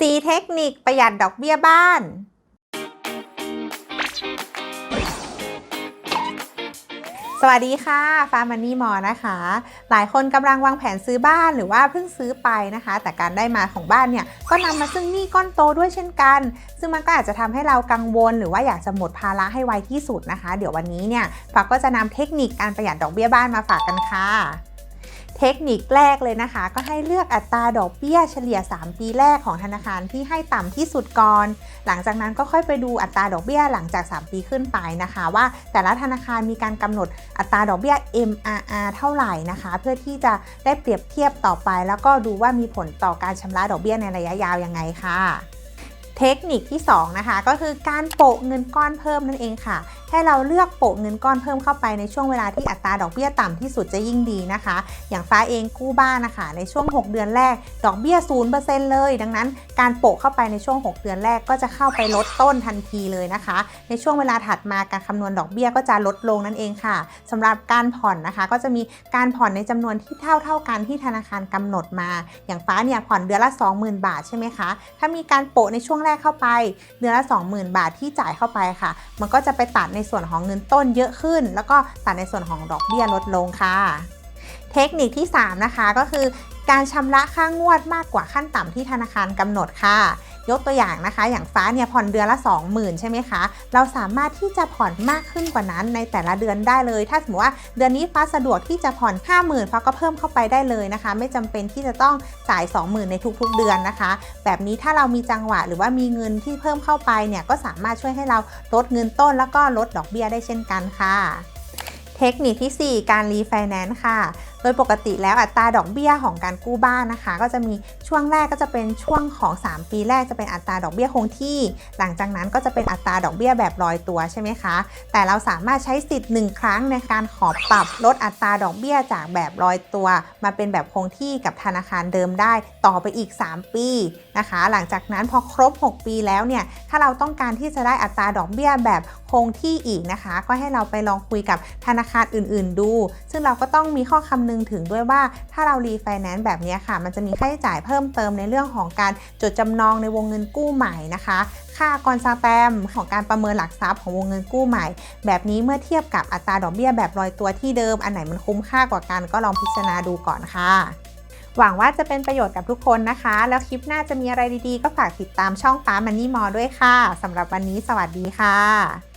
4 เทคนิคประหยัดดอกเบี้ยบ้าน สวัสดีค่ะ ฟาร์มันนี่มอนะคะ หลายคนกำลังวางแผนซื้อบ้านหรือว่าเพิ่งซื้อไปนะคะ แต่การได้มาของบ้านเนี่ย ก็นำมาซึ่งหนี้ก้อนโตด้วยเช่นกัน ซึ่งมันก็อาจจะทำให้เรากังวล หรือว่าอยากจะหมดภาระให้ไวที่สุดนะคะ เดี๋ยววันนี้เนี่ย ฝากก็จะนำเทคนิคการประหยัดดอกเบี้ยบ้านมาฝากกันค่ะ เทคนิคแรกเลยนะคะ ก็ให้เลือกอัตราดอกเบี้ยเฉลี่ย 3 ปีแรกของธนาคารที่ให้ต่ำที่สุดก่อน หลังจากนั้นก็ค่อยไปดูอัตราดอกเบี้ยหลังจาก 3 ปีขึ้นไปนะคะ ว่าแต่ละธนาคารมีการกำหนดอัตราดอกเบี้ย MRR เท่าไหร่นะคะ เพื่อที่จะได้เปรียบเทียบต่อไป แล้วก็ดูว่ามีผลต่อการชำระดอกเบี้ยในระยะยาวยังไงค่ะ เทคนิคที่ 2 นะคะ ก็คือการโปะเงินก้อนเพิ่มนั่นเองค่ะ ให้เราเลือกโปะเงินก้อนเพิ่มเข้าไปในช่วงเวลาที่อัตราดอกเบี้ยต่ำที่สุดจะยิ่งดีนะคะ อย่างฟ้าเองกู้บ้านนะคะ ในช่วง 6 เดือนแรก ดอกเบี้ย 0%เลย ดังนั้นการโปะเข้าไปในช่วง 6 เดือนแรกก็จะเข้าไปลดต้นทันทีเลยนะคะ ในช่วงเวลาถัดมาการคำนวณดอกเบี้ยก็จะลดลงนั่นเองค่ะสำหรับการผ่อนนะคะ ก็จะมีการผ่อนในจำนวนที่เท่าเท่ากันที่ธนาคารกำหนดมา อย่างฟ้าเนี่ยผ่อนเดือนละ 20,000 บาทใช่ไหมคะ ถ้ามีการโปะในช่วงแรกเข้าไป เดือนละ 20,000 บาทที่จ่ายเข้าไปค่ะ มันก็จะไปตัดในส่วนของเงินต้นเยอะขึ้น แล้วก็ตัดในส่วนของดอกเบี้ยลดลงค่ะ เทคนิคที่ 3 นะคะก็คือการชำระค่างวดมากกว่าขั้นต่ำที่ธนาคารกำหนดค่ะ ยกตัวอย่างนะคะ อย่างฟ้าเนี่ยผ่อนเดือนละ 20,000 ใช่ไหมคะ เราสามารถที่จะผ่อนมากขึ้นกว่านั้นในแต่ละเดือนได้เลย ถ้าสมมติว่าเดือนนี้ฟ้าสะดวกที่จะผ่อน 50,000ฟ้าก็เพิ่มเข้าไปได้เลยนะคะ ไม่จำเป็นที่จะต้องจ่าย 20,000 ในทุกๆ เดือนนะคะ แบบนี้ถ้าเรามีจังหวะหรือว่ามีเงินที่เพิ่มเข้าไปเนี่ยก็สามารถช่วยให้เราลดเงินต้นแล้วก็ลดดอกเบี้ยได้เช่นกันค่ะ เทคนิคที่ 4 การรีไฟแนนซ์ค่ะ โดยปกติแล้วอัตราดอกเบี้ยของการกู้บ้านนะคะ ก็จะมีช่วงแรกก็จะเป็นช่วงของ 3 ปีแรกจะเป็นอัตราดอกเบี้ยคงที่ หลังจากนั้นก็จะเป็นอัตราดอกเบี้ยแบบลอยตัวใช่ไหมคะ แต่เราสามารถใช้สิทธิ์ 1 ครั้งในการขอปรับลดอัตราดอกเบี้ยจากแบบลอยตัว มาเป็นแบบคงที่กับธนาคารเดิมได้ ต่อไปอีก 3 ปีนะคะ หลังจากนั้นพอครบ 6 ปีแล้วเนี่ย ถ้าเราต้องการที่จะได้อัตราดอกเบี้ยแบบคงที่อีกนะคะ ก็ให้เราไปลองคุยกับธนาคารอื่น ๆ ดู ซึ่งเราก็ต้องมีข้อคำนึงถึงด้วยว่าถ้าเรารีไฟแนนซ์แบบนี้ค่ะ มันจะมีค่าใช้จ่ายเพิ่มเติมในเรื่องของการจดจำนองในวงเงินกู้ใหม่นะคะ ค่ากรสแตมป์ของการประเมินหลักทรัพย์ของวงเงินกู้ใหม่ แบบนี้เมื่อเทียบกับอัตราดอกเบี้ยแบบลอยตัวที่เดิม อันไหนมันคุ้มค่ากว่ากันก็ลองพิจารณาดูก่อนค่ะหวังว่าจะเป็นประโยชน์กับทุกคนนะคะ แล้วคลิปหน้าจะมีอะไรดีๆ ก็ฝากติดตามช่องฟ้ามันนี่มอด้วยค่ะสำหรับวันนี้สวัสดีค่ะ